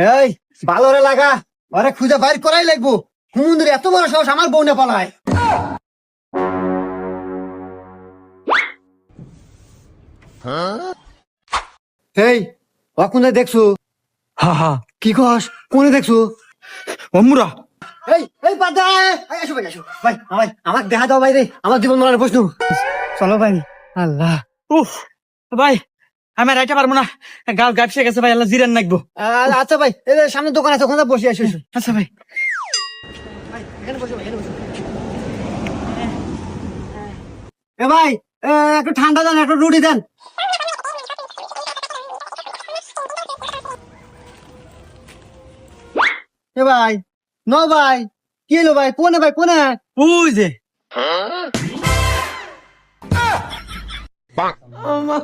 এই ভালো রে লাগা। আরে খুঁজে বাইর করাই লাগবো। হুমুন্দির এত বড় সাহস আমার বউ না পালায়। এই অকুনে দেখছ? হা হা। কি কস? কোনে দেখছ? অমুরা এই এই এই আসো ভাই আসো। ভাই ভাই আমাকে দেখা দাও ভাই রে। আমার জীবন মরার প্রশ্ন। চলো ভাই। আল্লাহ। উফ ভাই আমি রাইতে পারব না। গাল গাপসে গেছে ভাই আল্লাহ জিরান নাকবো। আচ্ছা ভাই এই যে সামনে দোকান আছে ওখানে বসে আসো আচ্ছা ভাই। ভাই, এ ভাই এ, একটু ঠান্ডা দেন একটু রুটি দেন। এ ভাই ন ভাই কি এলো ভাই কোনে ভাই কোনে? ওই 妈妈